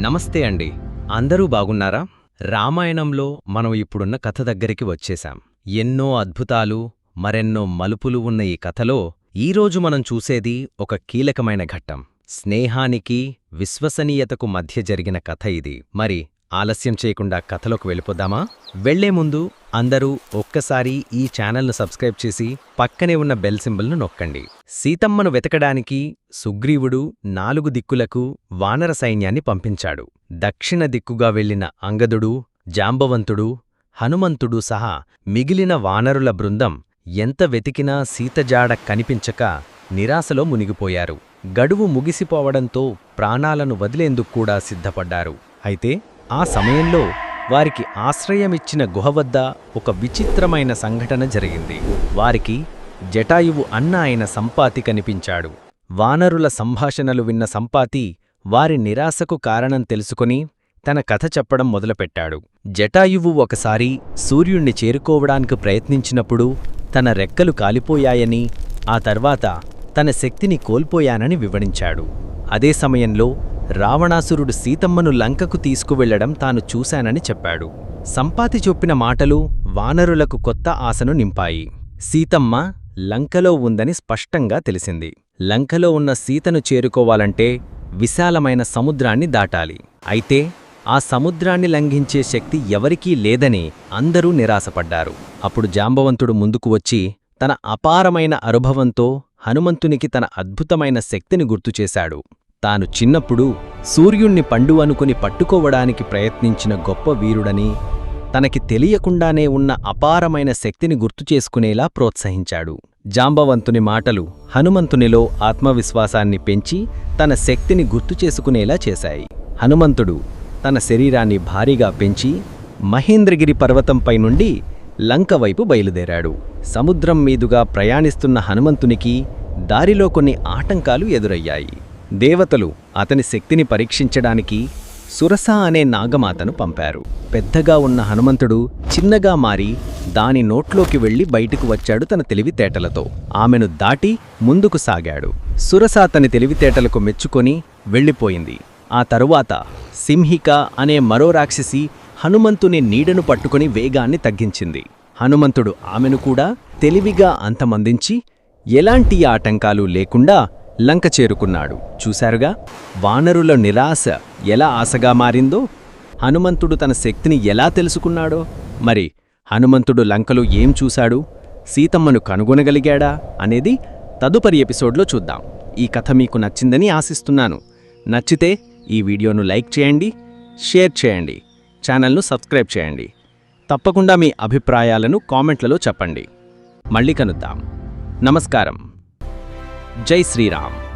నమస్తే అండి. అందరూ బాగున్నారా? రామాయణంలో మనం ఇప్పుడున్న కథ దగ్గరికి వచ్చేశాం. ఎన్నో అద్భుతాలు మరెన్నో మలుపులు ఉన్న ఈ కథలో ఈరోజు మనం చూసేది ఒక కీలకమైన ఘట్టం. స్నేహానికి విశ్వసనీయతకు మధ్య జరిగిన కథ ఇది. మరి ఆలస్యం చేయకుండా కథలోకి వెళ్ళిపోదామా వెళ్ళే ముందు అందరూ ఒక్కసారి ఈ ఛానల్ను సబ్స్క్రైబ్ చేసి పక్కనే ఉన్న బెల్ సింబల్ను నొక్కండి. సీతమ్మను వెతకడానికి సుగ్రీవుడు నాలుగు దిక్కులకు వానర సైన్యాన్ని పంపించాడు. దక్షిణ దిక్కుగా వెళ్ళిన అంగదుడు జాంబవంతుడు హనుమంతుడు సహా మిగిలిన వానరుల బృందం ఎంత వెతికినా సీతజాడ కనిపించక నిరాశలో మునిగిపోయారు. గడువు ముగిసిపోవడంతో ప్రాణాలను వదిలేందుకు కూడా సిద్ధపడ్డారు. అయితే ఆ సమయంలో వారికి ఆశ్రయమిచ్చిన గుహ వద్ద ఒక విచిత్రమైన సంఘటన జరిగింది. వారికి జటాయువు అన్న అయిన సంపాతి కనిపించాడు. వానరుల సంభాషణలు విన్న సంపాతి వారి నిరాశకు కారణం తెలుసుకుని తన కథ చెప్పడం మొదలుపెట్టాడు. జటాయువు ఒకసారి సూర్యుణ్ణి చేరుకోవడానికి ప్రయత్నించినప్పుడు తన రెక్కలు కాలిపోయాయని ఆ తర్వాత తన శక్తిని కోల్పోయానని వివరించాడు. అదే సమయంలో రావణాసురుడు సీతమ్మను లంకకు తీసుకువెళ్ళడం తాను చూశానని చెప్పాడు. సంపాతి చెప్పిన మాటలు వానరులకు కొత్త ఆశను నింపాయి. సీతమ్మ లంకలో ఉందని స్పష్టంగా తెలిసింది. లంకలో ఉన్న సీతను చేరుకోవాలంటే విశాలమైన సముద్రాన్ని దాటాలి. అయితే ఆ సముద్రాన్ని లంఘించే శక్తి ఎవరికీ లేదని అందరూ నిరాశపడ్డారు. అప్పుడు జాంబవంతుడు ముందుకు వచ్చి తన అపారమైన అనుభవంతో హనుమంతునికి తన అద్భుతమైన శక్తిని గుర్తుచేశాడు తాను చిన్నప్పుడు సూర్యుణ్ణి పండు అనుకుని పట్టుకోవడానికి ప్రయత్నించిన గొప్ప వీరుడని తనకి తెలియకుండానే ఉన్న అపారమైన శక్తిని గుర్తుచేసుకునేలా ప్రోత్సహించాడు. జాంబవంతుని మాటలు హనుమంతునిలో ఆత్మవిశ్వాసాన్ని పెంచి తన శక్తిని గుర్తుచేసుకునేలా చేశాయి. హనుమంతుడు తన శరీరాన్ని భారీగా పెంచి మహేంద్రగిరి పర్వతంపై నుండి లంక వైపు బయలుదేరాడు. సముద్రం మీదుగా ప్రయాణిస్తున్న హనుమంతునికి దారిలో కొన్ని ఆటంకాలు ఎదురయ్యాయి. దేవతలు అతని శక్తిని పరీక్షించడానికి సురస అనే నాగమాతను పంపారు. పెద్దగా ఉన్న హనుమంతుడు చిన్నగా మారి దాని నోట్లోకి వెళ్ళి బయటకు వచ్చాడు తన తెలివితేటలతో. ఆమెను దాటి ముందుకు సాగాడు. సురస అతని తెలివితేటలకు మెచ్చుకొని వెళ్ళిపోయింది. ఆ తరువాత సింహిక అనే మరో రాక్షసి హనుమంతుని నీడను పట్టుకుని వేగాన్ని తగ్గించింది. హనుమంతుడు ఆమెను కూడా తెలివిగా అంతమందించి ఎలాంటి ఆటంకాలు లేకుండా లంక చేరుకున్నాడు. చూశారుగా? వానరుల నిరాశ ఎలా ఆశగా మారిందో? హనుమంతుడు తన శక్తిని ఎలా తెలుసుకున్నాడో? మరి హనుమంతుడు లంకలో ఏం చూశాడు? సీతమ్మను కనుగొనగలిగాడా? అనేది తదుపరి ఎపిసోడ్లో చూద్దాం. ఈ కథ మీకు నచ్చిందని ఆశిస్తున్నాను. నచ్చితే ఈ వీడియోను లైక్ చేయండి షేర్ చేయండి ఛానల్ను సబ్స్క్రైబ్ చేయండి. తప్పకుండా మీ అభిప్రాయాలను కామెంట్లలో చెప్పండి. మళ్ళీ కనుద్దాం. నమస్కారం. जय श्री राम